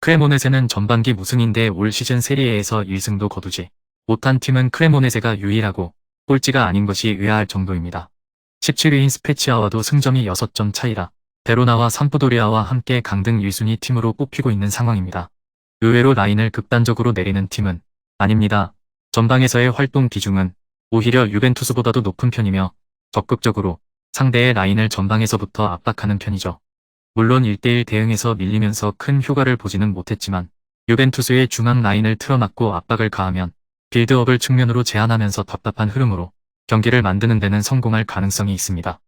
크레모넷에는 전반기 무승인데 올 시즌 세리에에서 1승도 거두지 못한 팀은 크레모네세가 유일하고 꼴찌가 아닌 것이 의아할 정도입니다. 17위인 스페치아와도 승점이 6점 차이라 베로나와 삼프도리아와 함께 강등 1순위 팀으로 꼽히고 있는 상황입니다. 의외로 라인을 극단적으로 내리는 팀은 아닙니다. 전방에서의 활동 비중은 오히려 유벤투스보다도 높은 편이며 적극적으로 상대의 라인을 전방에서부터 압박하는 편이죠. 물론 1대1 대응에서 밀리면서 큰 효과를 보지는 못했지만 유벤투스의 중앙 라인을 틀어막고 압박을 가하면 빌드업을 측면으로 제한하면서 답답한 흐름으로 경기를 만드는 데는 성공할 가능성이 있습니다.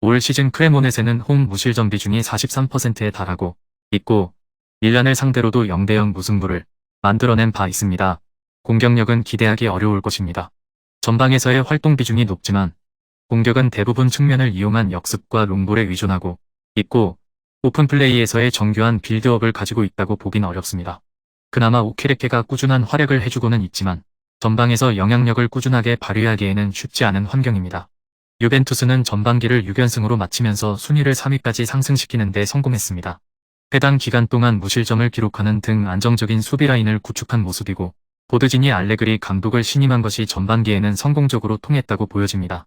올 시즌 크레모넷에는 홈 무실점 비중이 43%에 달하고 있고 밀란을 상대로도 0대0 무승부를 만들어낸 바 있습니다. 공격력은 기대하기 어려울 것입니다. 전방에서의 활동 비중이 높지만 공격은 대부분 측면을 이용한 역습과 롱볼에 의존하고 있고 오픈플레이에서의 정교한 빌드업을 가지고 있다고 보긴 어렵습니다. 그나마 오케레케가 꾸준한 활약을 해주고는 있지만 전방에서 영향력을 꾸준하게 발휘하기에는 쉽지 않은 환경입니다. 유벤투스는 전반기를 6연승으로 마치면서 순위를 3위까지 상승시키는 데 성공했습니다. 해당 기간 동안 무실점을 기록하는 등 안정적인 수비 라인을 구축한 모습이고 보드지니 알레그리 감독을 신임한 것이 전반기에는 성공적으로 통했다고 보여집니다.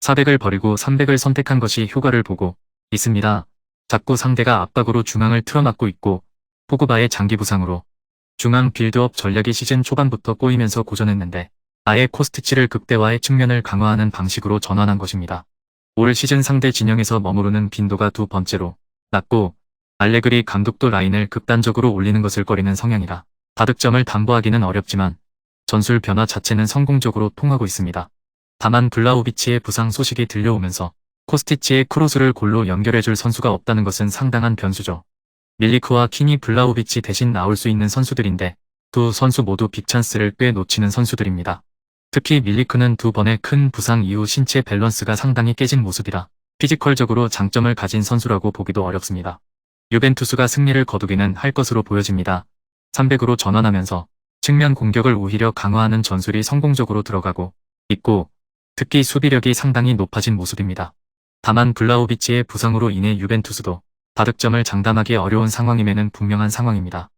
400을 버리고 300을 선택한 것이 효과를 보고 있습니다. 자꾸 상대가 압박으로 중앙을 틀어막고 있고 포그바의 장기 부상으로 중앙 빌드업 전략이 시즌 초반부터 꼬이면서 고전했는데 아예 코스트치를 극대화해 측면을 강화하는 방식으로 전환한 것입니다. 올 시즌 상대 진영에서 머무르는 빈도가 두 번째로 낮고 알레그리 감독도 라인을 극단적으로 올리는 것을 꺼리는 성향이라 다득점을 담보하기는 어렵지만 전술 변화 자체는 성공적으로 통하고 있습니다. 다만 블라우비치의 부상 소식이 들려오면서 코스티치의 크로스를 골로 연결해줄 선수가 없다는 것은 상당한 변수죠. 밀리크와 키니 블라우비치 대신 나올 수 있는 선수들인데 두 선수 모두 빅찬스를 꽤 놓치는 선수들입니다. 특히 밀리크는 두 번의 큰 부상 이후 신체 밸런스가 상당히 깨진 모습이라 피지컬적으로 장점을 가진 선수라고 보기도 어렵습니다. 유벤투스가 승리를 거두기는 할 것으로 보여집니다. 300으로 전환하면서 측면 공격을 오히려 강화하는 전술이 성공적으로 들어가고 있고 특히 수비력이 상당히 높아진 모습입니다. 다만 블라우비치의 부상으로 인해 유벤투스도 다득점을 장담하기 어려운 상황임에는 분명한 상황입니다.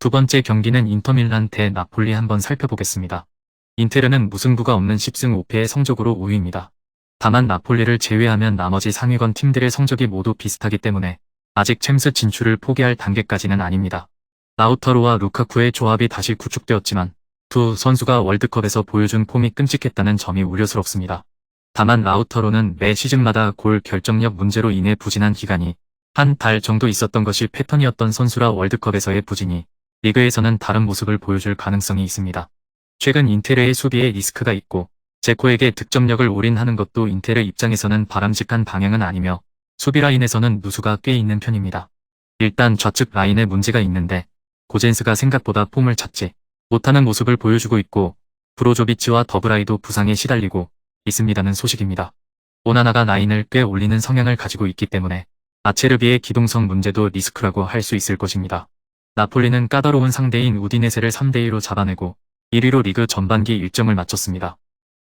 두 번째 경기는 인터밀란 대 나폴리 한번 살펴보겠습니다. 인테르는 무승부가 없는 10승 5패의 성적으로 5위입니다. 다만 나폴리를 제외하면 나머지 상위권 팀들의 성적이 모두 비슷하기 때문에 아직 챔스 진출을 포기할 단계까지는 아닙니다. 라우터로와 루카쿠의 조합이 다시 구축되었지만 두 선수가 월드컵에서 보여준 폼이 끔찍했다는 점이 우려스럽습니다. 다만 라우터로는 매 시즌마다 골 결정력 문제로 인해 부진한 기간이 한 달 정도 있었던 것이 패턴이었던 선수라 월드컵에서의 부진이 리그에서는 다른 모습을 보여줄 가능성이 있습니다. 최근 인테르의 수비에 리스크가 있고 제코에게 득점력을 올인하는 것도 인테르 입장에서는 바람직한 방향은 아니며 수비 라인에서는 누수가 꽤 있는 편입니다. 일단 좌측 라인에 문제가 있는데 고젠스가 생각보다 폼을 찾지 못하는 모습을 보여주고 있고 브로조비치와 더브라이도 부상에 시달리고 있습니다는 소식입니다. 오나나가 라인을 꽤 올리는 성향을 가지고 있기 때문에 아체르비의 기동성 문제도 리스크라고 할 수 있을 것입니다. 나폴리는 까다로운 상대인 우디네세를 3대2로 잡아내고 1위로 리그 전반기 일정을 마쳤습니다.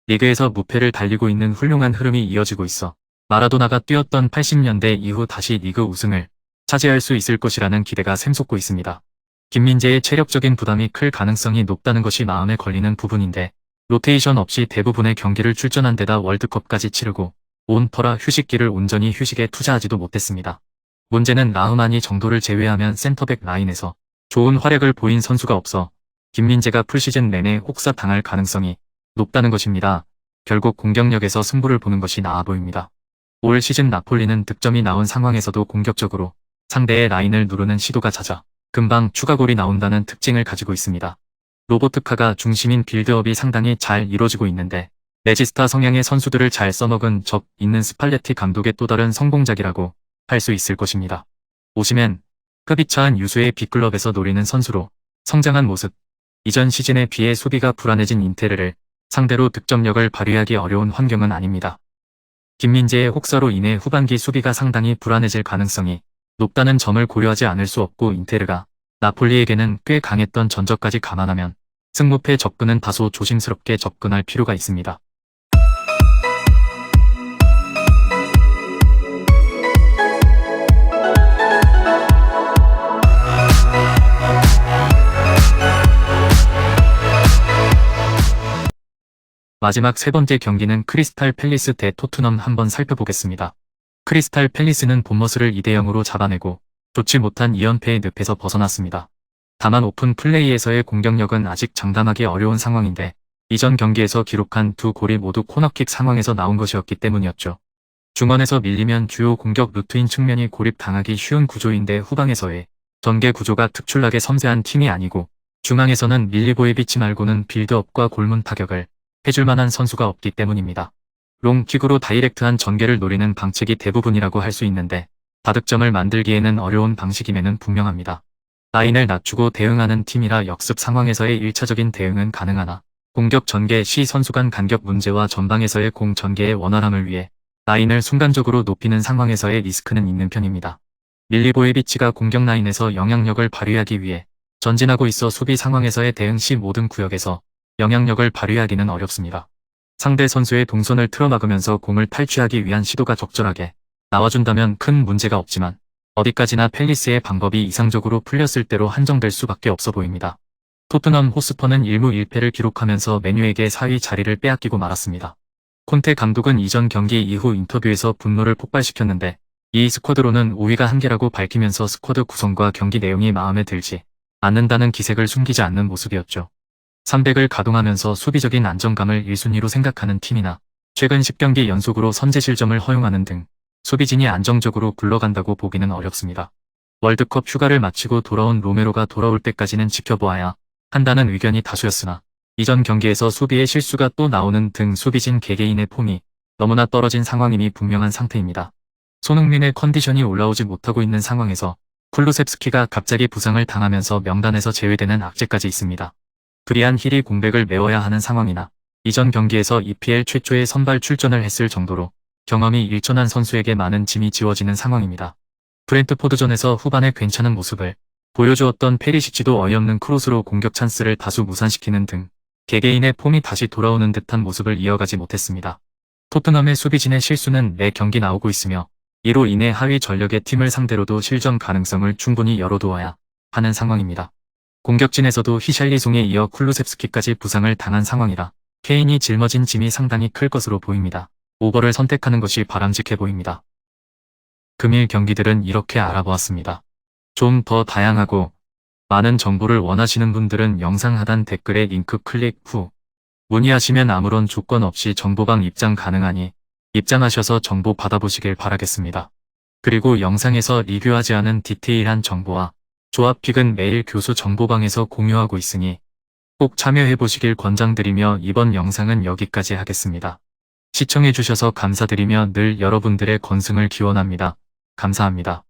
리그에서 무패를 달리고 있는 훌륭한 흐름이 이어지고 있어 마라도나가 뛰었던 80년대 이후 다시 리그 우승을 차지할 수 있을 것이라는 기대가 샘솟고 있습니다. 김민재의 체력적인 부담이 클 가능성이 높다는 것이 마음에 걸리는 부분인데 로테이션 없이 대부분의 경기를 출전한 데다 월드컵까지 치르고 온 터라 휴식기를 온전히 휴식에 투자하지도 못했습니다. 문제는 라흐마니 정도를 제외하면 센터백 라인에서 좋은 활약을 보인 선수가 없어 김민재가 풀시즌 내내 혹사 당할 가능성이 높다는 것입니다. 결국 공격력에서 승부를 보는 것이 나아 보입니다. 올 시즌 나폴리는 득점이 나온 상황에서도 공격적으로 상대의 라인을 누르는 시도가 잦아 금방 추가골이 나온다는 특징을 가지고 있습니다. 로보트카가 중심인 빌드업이 상당히 잘 이루어지고 있는데 레지스타 성향의 선수들을 잘 써먹은 적 있는 스팔레티 감독의 또 다른 성공작이라고 할 수 있을 것입니다. 오시면 급이 차한 유수의 B클럽에서 노리는 선수로 성장한 모습, 이전 시즌에 비해 수비가 불안해진 인테르를 상대로 득점력을 발휘하기 어려운 환경은 아닙니다. 김민재의 혹사로 인해 후반기 수비가 상당히 불안해질 가능성이 높다는 점을 고려하지 않을 수 없고 인테르가 나폴리에게는 꽤 강했던 전적까지 감안하면 승무패 접근은 다소 조심스럽게 접근할 필요가 있습니다. 마지막 세 번째 경기는 크리스탈 팰리스 대 토트넘 한번 살펴보겠습니다. 크리스탈 팰리스는 본머스를 2대0으로 잡아내고 좋지 못한 2연패의 늪에서 벗어났습니다. 다만 오픈 플레이에서의 공격력은 아직 장담하기 어려운 상황인데 이전 경기에서 기록한 두 골이 모두 코너킥 상황에서 나온 것이었기 때문이었죠. 중원에서 밀리면 주요 공격 루트인 측면이 고립당하기 쉬운 구조인데 후방에서의 전개 구조가 특출나게 섬세한 팀이 아니고 중앙에서는 밀리보의 비치 말고는 빌드업과 골문 타격을 해줄 만한 선수가 없기 때문입니다. 롱킥으로 다이렉트한 전개를 노리는 방책이 대부분이라고 할 수 있는데 다득점을 만들기에는 어려운 방식임에는 분명합니다. 라인을 낮추고 대응하는 팀이라 역습 상황에서의 1차적인 대응은 가능하나 공격 전개 시 선수 간 간격 문제와 전방에서의 공 전개의 원활함을 위해 라인을 순간적으로 높이는 상황에서의 리스크는 있는 편입니다. 밀리보에비치가 공격 라인에서 영향력을 발휘하기 위해 전진하고 있어 수비 상황에서의 대응 시 모든 구역에서 영향력을 발휘하기는 어렵습니다. 상대 선수의 동선을 틀어막으면서 공을 탈취하기 위한 시도가 적절하게 나와준다면 큰 문제가 없지만 어디까지나 펠리스의 방법이 이상적으로 풀렸을 때로 한정될 수밖에 없어 보입니다. 토트넘 호스퍼는 1무 1패를 기록하면서 메뉴에게 4위 자리를 빼앗기고 말았습니다. 콘테 감독은 이전 경기 이후 인터뷰에서 분노를 폭발시켰는데 이 스쿼드로는 5위가 한계라고 밝히면서 스쿼드 구성과 경기 내용이 마음에 들지 않는다는 기색을 숨기지 않는 모습이었죠. 300을 가동하면서 수비적인 안정감을 1순위로 생각하는 팀이나 최근 10경기 연속으로 선제 실점을 허용하는 등 수비진이 안정적으로 굴러간다고 보기는 어렵습니다. 월드컵 휴가를 마치고 돌아온 로메로가 돌아올 때까지는 지켜보아야 한다는 의견이 다수였으나 이전 경기에서 수비의 실수가 또 나오는 등 수비진 개개인의 폼이 너무나 떨어진 상황임이 분명한 상태입니다. 손흥민의 컨디션이 올라오지 못하고 있는 상황에서 쿨루셉스키가 갑자기 부상을 당하면서 명단에서 제외되는 악재까지 있습니다. 브리안 힐이 공백을 메워야 하는 상황이나 이전 경기에서 EPL 최초의 선발 출전을 했을 정도로 경험이 일천한 선수에게 많은 짐이 지워지는 상황입니다. 브렌트포드전에서 후반에 괜찮은 모습을 보여주었던 페리시치도 어이없는 크로스로 공격 찬스를 다수 무산시키는 등 개개인의 폼이 다시 돌아오는 듯한 모습을 이어가지 못했습니다. 토트넘의 수비진의 실수는 매 경기 나오고 있으며 이로 인해 하위 전력의 팀을 상대로도 실점 가능성을 충분히 열어두어야 하는 상황입니다. 공격진에서도 히샬리송에 이어 쿨루셉스키까지 부상을 당한 상황이라 케인이 짊어진 짐이 상당히 클 것으로 보입니다. 오버를 선택하는 것이 바람직해 보입니다. 금일 경기들은 이렇게 알아보았습니다. 좀 더 다양하고 많은 정보를 원하시는 분들은 영상 하단 댓글에 링크 클릭 후 문의하시면 아무런 조건 없이 정보방 입장 가능하니 입장하셔서 정보 받아보시길 바라겠습니다. 그리고 영상에서 리뷰하지 않은 디테일한 정보와 조합픽은 매일 교수 정보방에서 공유하고 있으니 꼭 참여해보시길 권장드리며 이번 영상은 여기까지 하겠습니다. 시청해주셔서 감사드리며 늘 여러분들의 건승을 기원합니다. 감사합니다.